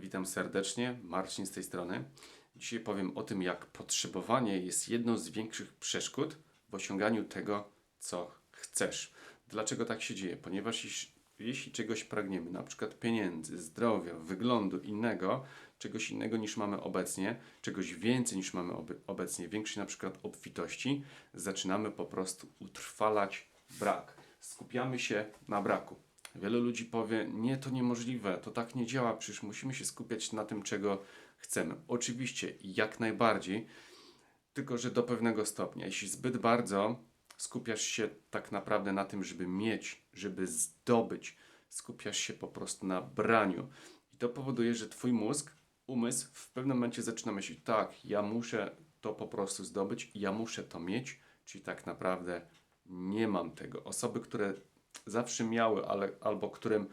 Witam serdecznie, Marcin z tej strony. Dzisiaj powiem o tym, jak potrzebowanie jest jedną z większych przeszkód w osiąganiu tego, co chcesz. Dlaczego tak się dzieje? Ponieważ jeś- jeśli czegoś pragniemy, na przykład pieniędzy, zdrowia, wyglądu innego, czegoś innego niż mamy obecnie, czegoś więcej niż mamy obecnie, większej na przykład obfitości, zaczynamy po prostu utrwalać brak. Skupiamy się na braku. Wielu ludzi powie, nie, to niemożliwe, to tak nie działa, przecież musimy się skupiać na tym, czego chcemy. Oczywiście, jak najbardziej, tylko że do pewnego stopnia. Jeśli zbyt bardzo skupiasz się tak naprawdę na tym, żeby mieć, żeby zdobyć, skupiasz się po prostu na braniu. I to powoduje, że twój mózg, umysł w pewnym momencie zaczyna myśleć, tak, ja muszę to po prostu zdobyć, ja muszę to mieć, czyli tak naprawdę nie mam tego. Osoby, które zawsze miały, ale albo którym,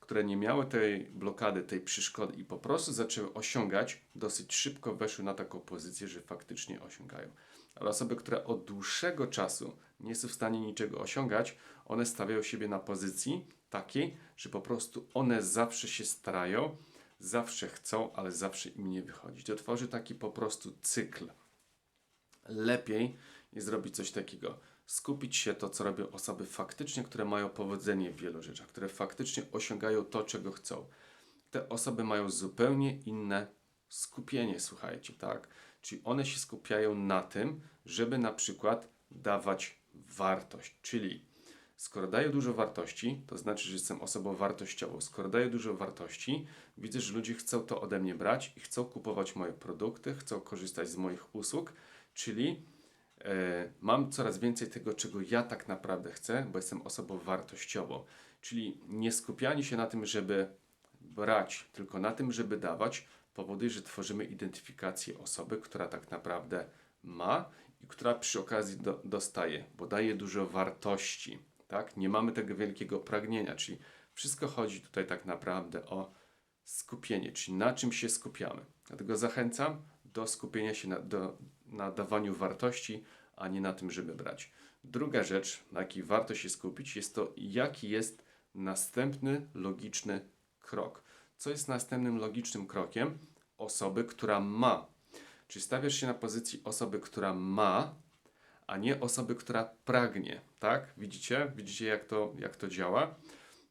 które nie miały tej blokady, tej przeszkody i po prostu zaczęły osiągać, dosyć szybko weszły na taką pozycję, że faktycznie osiągają. Ale osoby, które od dłuższego czasu nie są w stanie niczego osiągać, one stawiają siebie na pozycji takiej, że po prostu one zawsze się starają, zawsze chcą, ale zawsze im nie wychodzi. To tworzy taki po prostu cykl lepiej jest zrobić coś takiego. Skupić się to, co robią osoby faktycznie, które mają powodzenie w wielu rzeczach, które faktycznie osiągają to, czego chcą. Te osoby mają zupełnie inne skupienie, słuchajcie, tak? Czyli one się skupiają na tym, żeby na przykład dawać wartość. Czyli skoro daję dużo wartości, to znaczy, że jestem osobą wartościową. Skoro daję dużo wartości, widzę, że ludzie chcą to ode mnie brać i chcą kupować moje produkty, chcą korzystać z moich usług, czyli mam coraz więcej tego, czego ja tak naprawdę chcę, bo jestem osobą wartościową. Czyli nie skupianie się na tym, żeby brać, tylko na tym, żeby dawać, powoduje, że tworzymy identyfikację osoby, która tak naprawdę ma i która przy okazji do, dostaje, bo daje dużo wartości. Tak? Nie mamy tego wielkiego pragnienia, czyli wszystko chodzi tutaj tak naprawdę o skupienie, czyli na czym się skupiamy. Dlatego zachęcam do skupienia się na, do, na dawaniu wartości, a nie na tym, żeby brać. Druga rzecz, na jakiej warto się skupić, jest to, jaki jest następny logiczny krok. Co jest następnym logicznym krokiem osoby, która ma? Czyli stawiasz się na pozycji osoby, która ma, a nie osoby, która pragnie. Tak? Widzicie? Widzicie, jak to, jak to działa?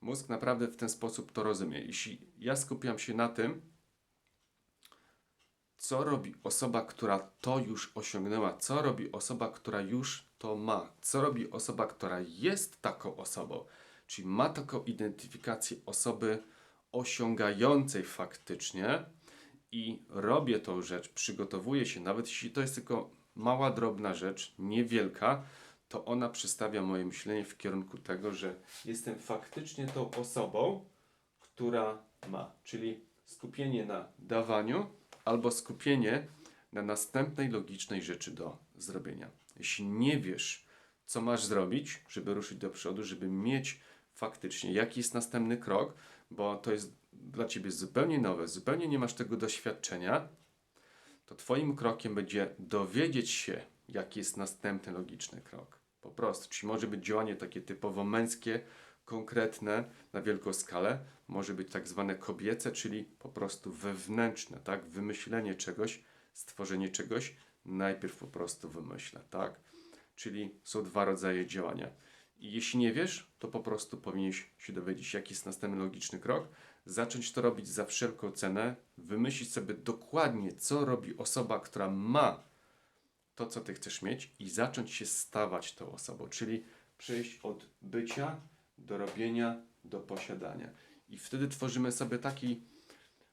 Mózg naprawdę w ten sposób to rozumie. Jeśli ja skupiam się na tym, co robi osoba, która to już osiągnęła, co robi osoba, która już to ma, co robi osoba, która jest taką osobą, czyli ma taką identyfikację osoby osiągającej faktycznie i robię tą rzecz, przygotowuję się, nawet jeśli to jest tylko mała, drobna rzecz, niewielka, to ona przestawia moje myślenie w kierunku tego, że jestem faktycznie tą osobą, która ma, czyli skupienie na dawaniu albo skupienie na następnej logicznej rzeczy do zrobienia. Jeśli nie wiesz, co masz zrobić, żeby ruszyć do przodu, żeby mieć faktycznie, jaki jest następny krok, bo to jest dla ciebie zupełnie nowe, zupełnie nie masz tego doświadczenia, to twoim krokiem będzie dowiedzieć się, jaki jest następny logiczny krok. Po prostu. Czyli może być działanie takie typowo męskie, konkretne, na wielką skalę, może być tak zwane kobiece, czyli po prostu wewnętrzne, tak? Wymyślenie czegoś, stworzenie czegoś, najpierw po prostu wymyślę, tak? Czyli są dwa rodzaje działania. I jeśli nie wiesz, to po prostu powinieneś się dowiedzieć, jaki jest następny logiczny krok, zacząć to robić za wszelką cenę, wymyślić sobie dokładnie, co robi osoba, która ma to, co ty chcesz mieć i zacząć się stawać tą osobą, czyli przejść od bycia do robienia, do posiadania. I wtedy tworzymy sobie taki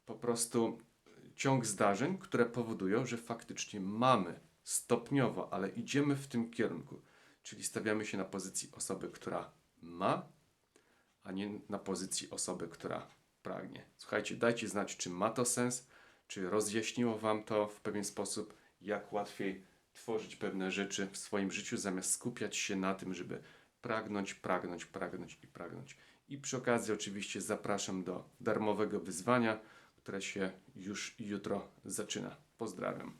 po prostu ciąg zdarzeń, które powodują, że faktycznie mamy stopniowo, ale idziemy w tym kierunku. Czyli stawiamy się na pozycji osoby, która ma, a nie na pozycji osoby, która pragnie. Słuchajcie, dajcie znać, czy ma to sens, czy rozjaśniło Wam to w pewien sposób, jak łatwiej tworzyć pewne rzeczy w swoim życiu, zamiast skupiać się na tym, żeby pragnąć, pragnąć, pragnąć i pragnąć. I przy okazji oczywiście zapraszam do darmowego wyzwania, które się już jutro zaczyna. Pozdrawiam.